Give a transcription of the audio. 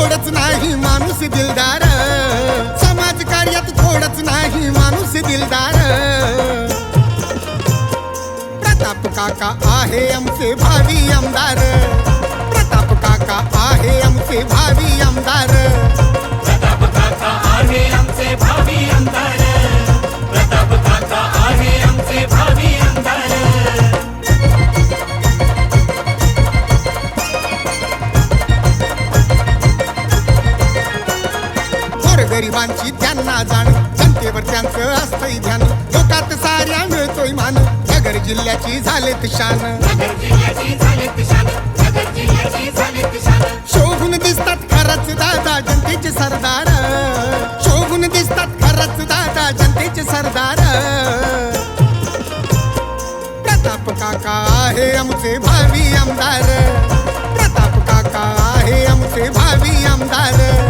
थोडच नाही माणूस दिलदार. समाज कार्यात थोडच नाही माणूस दिलदार. प्रताप काका आहे आमचे भावी आमदार. प्रताप काका आहे आमचे भावी आमदार. गरिबांची त्यांना जाण. जनतेवर त्यांचं असतंय ध्यान. लोकात साऱ्या मिळतोय मान. नगर जिल्ह्याची झाले जिल्ह्याची शान. शोभून दिसतात खरंच दादा जनतेचे सरदार. शोभून दिसतात खरंच दादा जनतेचे सरदार. प्रताप काका आहे आमचे भावी आमदार. प्रताप काका आहे आमचे भावी आमदार.